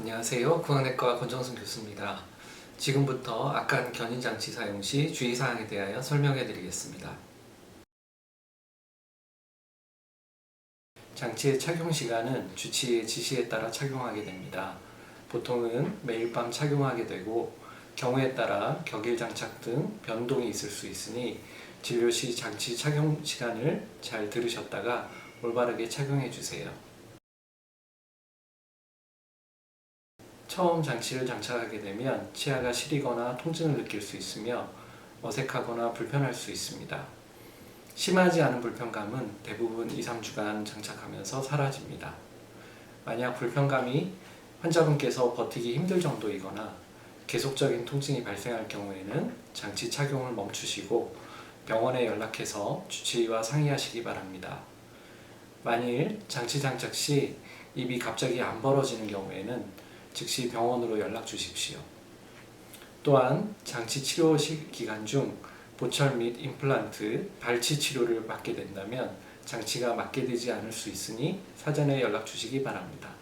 안녕하세요. 구강내과 권정승 교수입니다. 지금부터 악한 견인장치 사용 시 주의사항에 대하여 설명해 드리겠습니다. 장치의 착용 시간은 주치의 지시에 따라 착용하게 됩니다. 보통은 매일 밤 착용하게 되고 경우에 따라 격일 장착 등 변동이 있을 수 있으니 진료 시 장치 착용 시간을 잘 들으셨다가 올바르게 착용해 주세요. 처음 장치를 장착하게 되면 치아가 시리거나 통증을 느낄 수 있으며 어색하거나 불편할 수 있습니다. 심하지 않은 불편감은 대부분 2, 3주간 장착하면서 사라집니다. 만약 불편감이 환자분께서 버티기 힘들 정도이거나 계속적인 통증이 발생할 경우에는 장치 착용을 멈추시고 병원에 연락해서 주치의와 상의하시기 바랍니다. 만일 장치 장착 시 입이 갑자기 안 벌어지는 경우에는 즉시 병원으로 연락 주십시오. 또한 장치 치료 시 기간 중 보철 및 임플란트, 발치 치료를 받게 된다면 장치가 맞게 되지 않을 수 있으니 사전에 연락 주시기 바랍니다.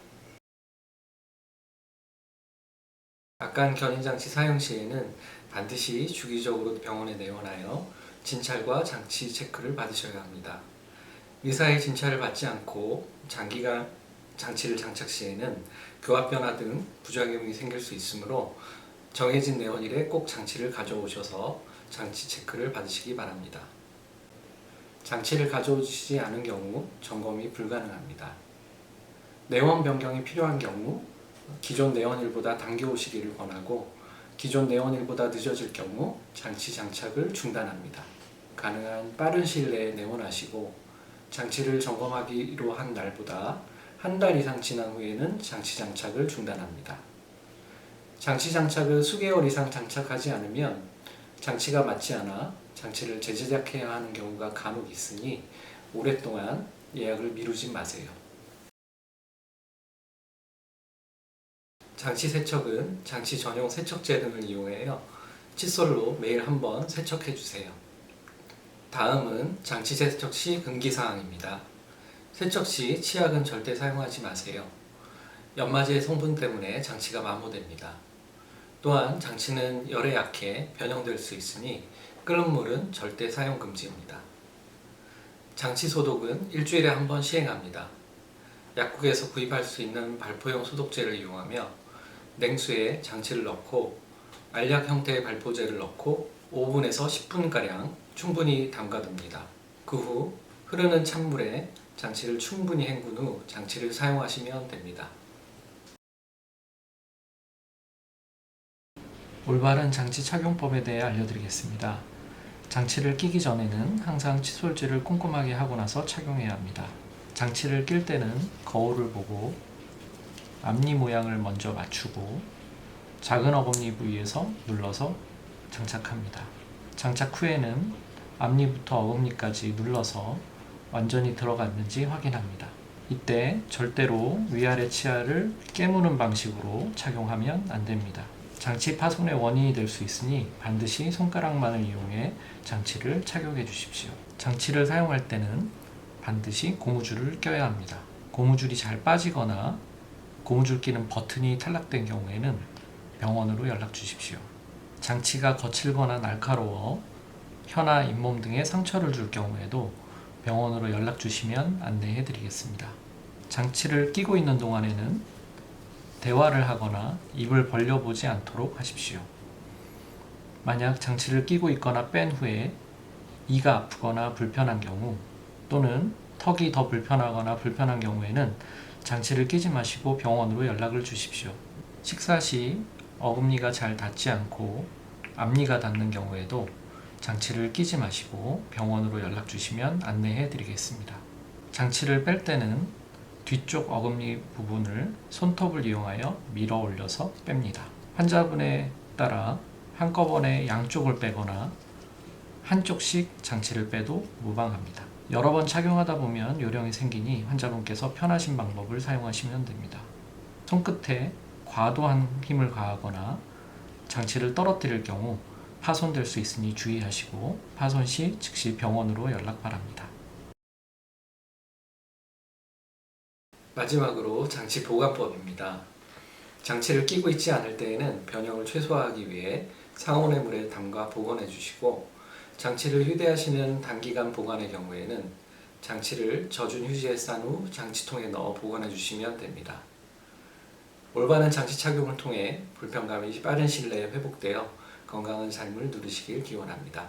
악간 견인장치 사용 시에는 반드시 주기적으로 병원에 내원하여 진찰과 장치 체크를 받으셔야 합니다. 의사의 진찰을 받지 않고 장기간 장치를 장착 시에는 교합 변화 등 부작용이 생길 수 있으므로 정해진 내원일에 꼭 장치를 가져오셔서 장치 체크를 받으시기 바랍니다. 장치를 가져오시지 않은 경우 점검이 불가능합니다. 내원 변경이 필요한 경우 기존 내원일보다 당겨오시기를 권하고 기존 내원일보다 늦어질 경우 장치 장착을 중단합니다. 가능한 빠른 시일 내에 내원하시고 장치를 점검하기로 한 날보다 한 달 이상 지난 후에는 장치 장착을 중단합니다. 장치 장착을 수개월 이상 장착하지 않으면 장치가 맞지 않아 장치를 재제작해야 하는 경우가 간혹 있으니 오랫동안 예약을 미루지 마세요. 장치 세척은 장치 전용 세척제 등을 이용하여 칫솔로 매일 한 번 세척해 주세요. 다음은 장치 세척 시 금기 사항입니다. 세척 시 치약은 절대 사용하지 마세요. 연마제 성분 때문에 장치가 마모됩니다. 또한 장치는 열에 약해 변형될 수 있으니 끓는 물은 절대 사용 금지입니다. 장치 소독은 일주일에 한 번 시행합니다. 약국에서 구입할 수 있는 발포용 소독제를 이용하며 냉수에 장치를 넣고 알약 형태의 발포제를 넣고 5분에서 10분가량 충분히 담가둡니다. 그 후 흐르는 찬물에 장치를 충분히 헹군 후 장치를 사용하시면 됩니다. 올바른 장치 착용법에 대해 알려드리겠습니다. 장치를 끼기 전에는 항상 칫솔질을 꼼꼼하게 하고 나서 착용해야 합니다. 장치를 낄 때는 거울을 보고 앞니 모양을 먼저 맞추고 작은 어금니 부위에서 눌러서 장착합니다. 장착 후에는 앞니부터 어금니까지 눌러서 완전히 들어갔는지 확인합니다. 이때 절대로 위아래 치아를 깨무는 방식으로 착용하면 안 됩니다. 장치 파손의 원인이 될 수 있으니 반드시 손가락만을 이용해 장치를 착용해 주십시오. 장치를 사용할 때는 반드시 고무줄을 껴야 합니다. 고무줄이 잘 빠지거나 고무줄 끼는 버튼이 탈락된 경우에는 병원으로 연락 주십시오. 장치가 거칠거나 날카로워 혀나 잇몸 등에 상처를 줄 경우에도 병원으로 연락 주시면 안내해 드리겠습니다. 장치를 끼고 있는 동안에는 대화를 하거나 입을 벌려보지 않도록 하십시오. 만약 장치를 끼고 있거나 뺀 후에 이가 아프거나 불편한 경우 또는 턱이 더 불편하거나 불편한 경우에는 장치를 끼지 마시고 병원으로 연락을 주십시오. 식사 시 어금니가 잘 닿지 않고 앞니가 닿는 경우에도 장치를 끼지 마시고 병원으로 연락 주시면 안내해 드리겠습니다. 장치를 뺄 때는 뒤쪽 어금니 부분을 손톱을 이용하여 밀어 올려서 뺍니다. 환자분에 따라 한꺼번에 양쪽을 빼거나 한쪽씩 장치를 빼도 무방합니다. 여러 번 착용하다 보면 요령이 생기니 환자분께서 편하신 방법을 사용하시면 됩니다. 손끝에 과도한 힘을 가하거나 장치를 떨어뜨릴 경우 파손될 수 있으니 주의하시고 파손 시 즉시 병원으로 연락 바랍니다. 마지막으로 장치 보관법입니다. 장치를 끼고 있지 않을 때에는 변형을 최소화하기 위해 상온의 물에 담가 보관해 주시고 장치를 휴대하시는 단기간 보관의 경우에는 장치를 젖은 휴지에 싼 후 장치통에 넣어 보관해 주시면 됩니다. 올바른 장치 착용을 통해 불편감이 빠른 시일 내에 회복되어 건강한 삶을 누리시길 기원합니다.